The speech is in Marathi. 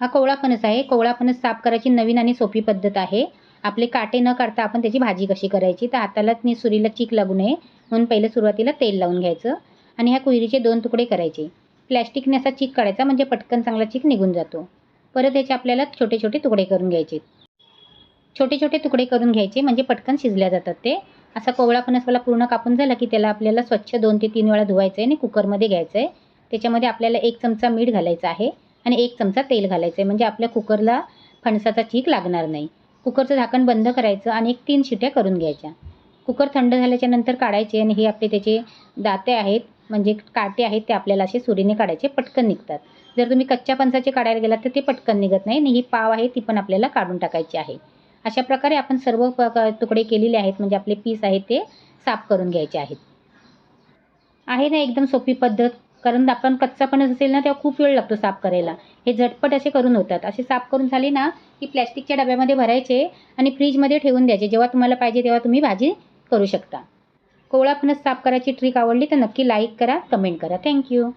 हा कोवळा फणस आहे. कोवळा फणस साफ करायची नवीन आणि सोपी पद्धत आहे. आपले काटे न काढता आपण त्याची भाजी कशी करायची? तर हातालाच नि सुरीला चीक लागू नये म्हणून पहिले सुरुवातीला तेल लावून घ्यायचं आणि ह्या कुहिरीचे दोन तुकडे करायचे. प्लॅस्टिकने असा चीक काढायचा म्हणजे पटकन चांगला चीक निघून जातो. परत याचे आपल्याला छोटे छोटे तुकडे करून घ्यायचे. छोटे छोटे तुकडे करून घ्यायचे म्हणजे पटकन शिजल्या जातात ते. असा कोवळा फणस मला पूर्ण कापून झाला की त्याला आपल्याला स्वच्छ दोन ते तीन वेळा धुवायचं आहे आणि कुकरमध्ये घ्यायचं आहे त्याच्यामध्ये आपल्याला एक चमचा मीठ घालायचं आहे. आणि एक चमचा तेल घालायचं आहे म्हणजे आपल्या कुकरला फणसाचा चीक लागणार नाही. कुकरचं झाकण बंद करायचं आणि एक तीन शिट्या करून घ्यायच्या. कुकर थंड झाल्याच्यानंतर काढायचे आणि हे आपले त्याचे दाते आहेत म्हणजे काटे आहेत ते आपल्याला असे सुरीने काढायचे पटकन निघतात. जर तुम्ही कच्च्या फणसाचे काढायला गेलात तर ते पटकन निघत नाही आणि ही पाव आहे ती पण आपल्याला काढून टाकायची आहे. अशा प्रकारे आपण सर्व प तुकडे केलेले आहेत म्हणजे आपले पीस आहेत ते साफ करून घ्यायचे आहेत. आहे ना एकदम सोपी पद्धत? कारण आपण कच्चा फणस असेल ना तेव्हा खूप वेळ लागतो साफ करायला. हे झटपट असे करून होतात. असे साफ करून झाले ना की प्लॅस्टिकच्या डब्यामध्ये भरायचे आणि फ्रीजमध्ये ठेवून द्यायचे. जेव्हा तुम्हाला पाहिजे तेव्हा तुम्ही भाजी करू शकता. कोवळा फणस साफ करायची ट्रिक आवडली तर नक्की लाईक करा कमेंट करा. थँक्यू